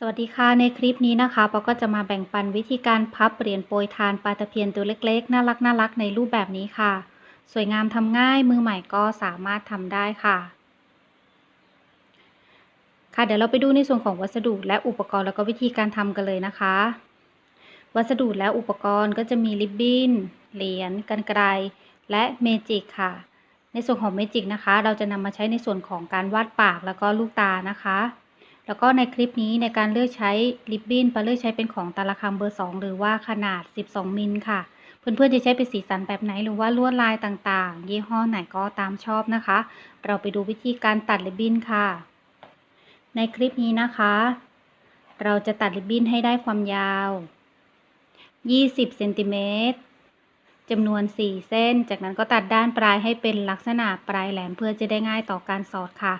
สวัสดีค่ะ ในคลิปนี้นะคะปอก็จะมาแบ่งปันวิธีการพับเหรียญโปรยทานปลาตะเพียนตัวเล็กๆ น่ารักน่ารักในรูปแบบนี้ค่ะ สวยงามทำง่ายมือใหม่ก็สามารถทำได้ค่ะ ค่ะ เดี๋ยวเราไปดูในส่วนของวัสดุและอุปกรณ์แล้วก็วิธีการทำกันเลยนะคะ วัสดุและอุปกรณ์ก็จะมีริบบิ้นเหรียญกันไกรและเมจิกค่ะ ในส่วนของเมจิกนะคะ เราจะนำมาใช้ในส่วนของการวาดปากแล้วก็ลูกตานะคะ แล้วก็ในคลิปนี้ในการเลือกใช้ริบบิ้นปาเลือกใช้เป็นของตาละคำเบอร์ 2 หรือว่าขนาด 12 มิลค่ะ เพื่อนๆจะใช้เป็นสีสันแบบไหนหรือว่าลวดลายต่างๆ ยี่ห้อไหนก็ตามชอบนะคะ เราไปดูวิธีการตัดริบบิ้นค่ะ ในคลิปนี้นะคะ เราจะตัดริบบิ้นให้ได้ความยาว 20 เซนติเมตรจำนวน 4 เส้น จากนั้นก็ตัดด้านปลายให้เป็นลักษณะปลายแหลมเพื่อจะได้ง่ายต่อการสอดค่ะ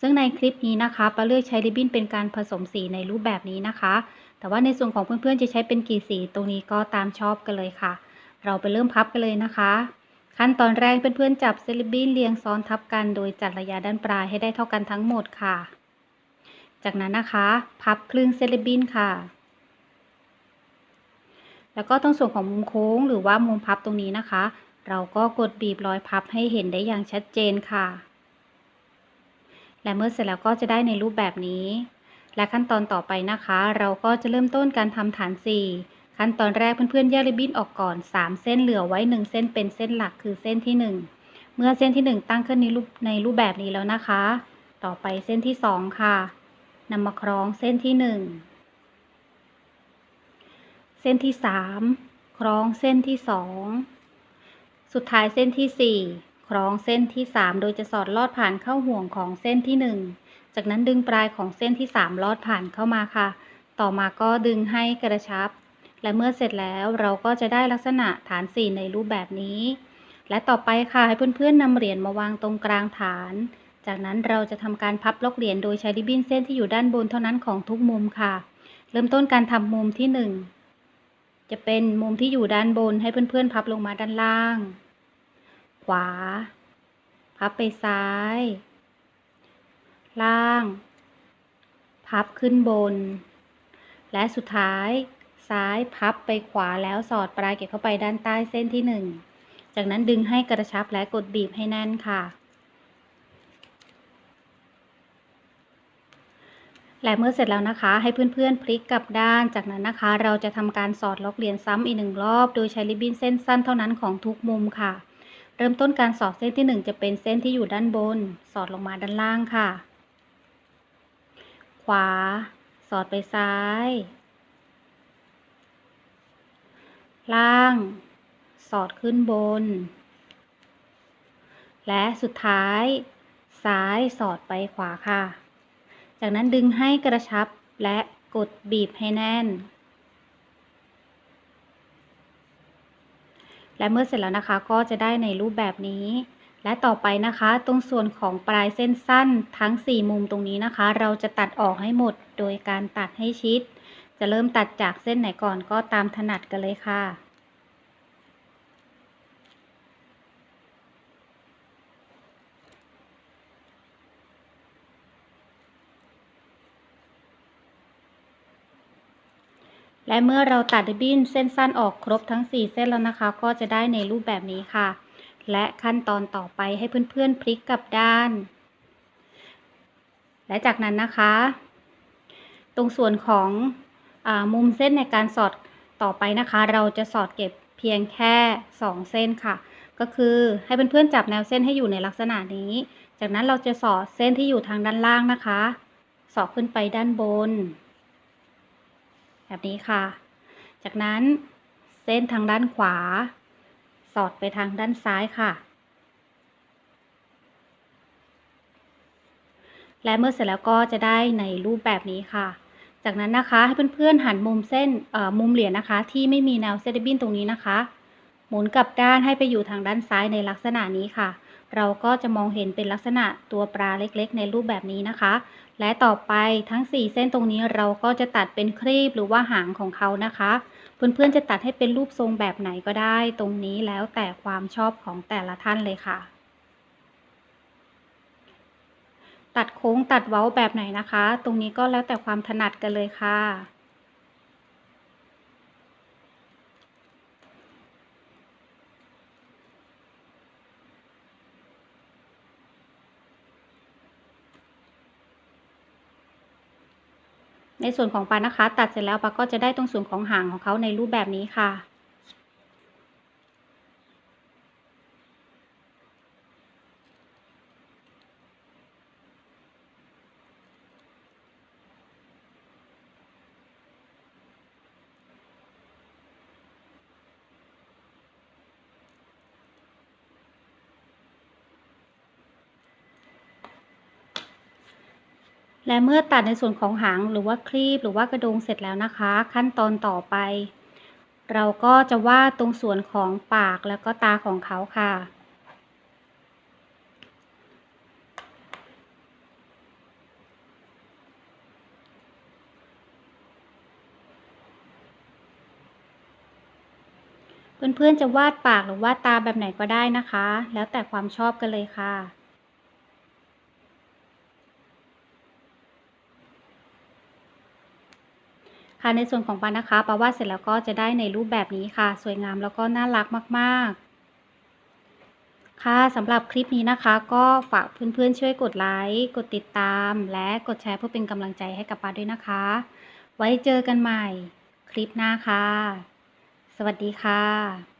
ซึ่งในคลิปนี้นะคะปลาเลือกใช้ริบบิ้นเป็นการผสมสีในรูปแบบนี้นะคะ แต่ว่าในส่วนของเพื่อนๆจะใช้เป็นกี่สีตรงนี้ก็ตามชอบกันเลยค่ะ เราไปเริ่มพับกันเลยนะคะ ขั้นตอนแรกเพื่อนๆจับเซริบบิ้นเรียงซ้อนทับกัน โดยจัดระยะด้านปลายให้ได้เท่ากันทั้งหมดค่ะ จากนั้นนะคะ พับครึ่งเซริบบิ้นค่ะ แล้วก็ตรงส่วนของมุมโค้งหรือว่ามุมพับตรงนี้นะคะ เราก็กดบีบรอยพับให้เห็นได้อย่างชัดเจนค่ะ และเมื่อเสร็จแล้วก็จะได้ในรูปแบบนี้ และขั้นตอนต่อไปนะคะ เราก็จะเริ่มต้นการทำฐาน 4 ขั้นตอนแรกเพื่อนๆแยกริบบิ้นออกก่อน 3 เส้นเหลือไว้ 1 เส้นเป็นเส้นหลักคือเส้นที่ 1 เมื่อเส้นที่ 1 ตั้งขึ้นในรูปในรูปแบบนี้แล้วนะคะ ต่อไปเส้นที่ 2 ค่ะนำมาคล้องเส้นที่ 1 เส้นที่ 3 คล้องเส้นที่ 2 สุดท้ายเส้นที่ 4 คล้องเส้นที่ 3 โดยจะสอดลอดผ่านเข้าห่วงของเส้นที่ 1 จากนั้นดึงปลายของเส้นที่ 3 ลอดผ่านเข้ามาค่ะ ต่อมาก็ดึงให้กระชับ และเมื่อเสร็จแล้วเราก็จะได้ลักษณะฐาน 4 ในรูปแบบนี้ และต่อไปค่ะให้เพื่อนๆนำเหรียญมาวางตรงกลางฐาน จากนั้นเราจะทำการพับล็อกเหรียญโดยใช้ริบบิ้นเส้นที่อยู่ด้านบนเท่านั้นของทุกมุมค่ะ เริ่มต้นการทำมุมที่ 1 จะเป็นมุมที่อยู่ด้านบนให้เพื่อนๆพับลงมาด้านล่าง วา พับไปซ้าย ล่าง พับขึ้นบน และสุดท้ายซ้ายพับไปขวาแล้วสอดปลายเก็บเข้าไปด้านใต้เส้นที่หนึ่งจากนั้นดึงให้กระชับและกดบีบให้แน่นค่ะ และเมื่อเสร็จแล้วนะคะ ให้เพื่อนๆพลิกกลับด้าน จากนั้นนะคะ เราจะทำการสอดล็อกเหรียญซ้ำอีกหนึ่งรอบ โดยใช้ริบบิ้นเส้นสั้นเท่านั้นของทุกมุมค่ะ เริ่มต้นการสอดเส้นที่ 1 จะเป็นเส้นที่อยู่ด้านบน สอดลงมาด้านล่างค่ะ ขวา สอดไปซ้าย ล่าง สอดขึ้นบน และสุดท้าย ซ้ายสอดไปขวาค่ะ จากนั้นดึงให้กระชับและกดบีบให้แน่น และเมื่อเสร็จแล้วนะคะก็จะได้ในรูปแบบนี้ และต่อไปนะคะ ตรงส่วนของปลายเส้นสั้นทั้ง 4 มุมตรงนี้นะคะ เราจะตัดออกให้หมด โดยการตัดให้ชิด จะเริ่มตัดจากเส้นไหนก่อนก็ตามถนัดกันเลยค่ะ และเมื่อเราตัดริบบิ้นเส้นสั้นออกครบทั้ง 4 เส้นแล้วนะคะ ก็จะได้ในรูปแบบนี้ค่ะ และขั้นตอนต่อไปให้เพื่อนๆพลิกกลับด้าน และจากนั้นนะคะ ตรงส่วนของอมุมเส้นในการสอดต่อไปนะคะ เราจะสอดเก็บเพียงแค่ 2 เส้นค่ะ ก็คือให้เพื่อนๆจับแนวเส้นให้อยู่ในลักษณะนี้ จากนั้นเราจะสอดเส้นที่อยู่ทางด้านล่างนะคะ สอดขึ้นไปด้านบน แบบนี้ค่ะ จากนั้นเส้นทางด้านขวา สอดไปทางด้านซ้ายค่ะ และเมื่อเสร็จแล้วก็จะได้ในรูปแบบนี้ค่ะ จากนั้นนะคะให้เพื่อนๆหันมุมเส้นมุมเหรียญนะคะ ที่ไม่มีแนวเซตบินตรงนี้นะคะ หมุนกลับด้านให้ไปอยู่ทางด้านซ้ายในลักษณะนี้ค่ะ เราก็จะมองเห็นเป็นลักษณะตัวปลาเล็กๆ ในรูปแบบนี้นะคะ และต่อไปทั้ง 4 เส้นตรงนี้เราก็จะตัดเป็นครีบหรือว่าหางของเขานะคะ เพื่อนๆจะตัดให้เป็นรูปทรงแบบไหนก็ได้ ตรงนี้แล้วแต่ความชอบของแต่ละท่านเลยค่ะ ตัดโค้งตัดเว้าแบบไหนนะคะ ตรงนี้ก็แล้วแต่ความถนัดกันเลยค่ะ ในส่วนของปลานะคะ ตัดเสร็จแล้วปลาก็จะได้ตรงส่วนของหางของเขาในรูปแบบนี้ค่ะ และเมื่อตัดในส่วนของหางหรือว่าครีบหรือว่ากระดงเสร็จแล้วนะคะ ขั้นตอนต่อไป เราก็จะวาดตรงส่วนของปากแล้วก็ตาของเขาค่ะเพื่อนๆจะวาดปากหรือวาดตาแบบไหนก็ได้นะคะ แล้วแต่ความชอบกันเลยค่ะ ค่ะในส่วนของปานะคะปาวาเสร็จแล้วก็จะได้ในรูปแบบนี้ค่ะ สวยงามแล้วก็น่ารักมากๆ ค่ะสำหรับคลิปนี้นะคะ ก็ฝากเพื่อนๆช่วยกดไลค์กดติดตาม และกดแชร์เพื่อเป็นกำลังใจให้กับปาด้วยนะคะ ไว้เจอกันใหม่คลิปหน้าค่ะ สวัสดีค่ะ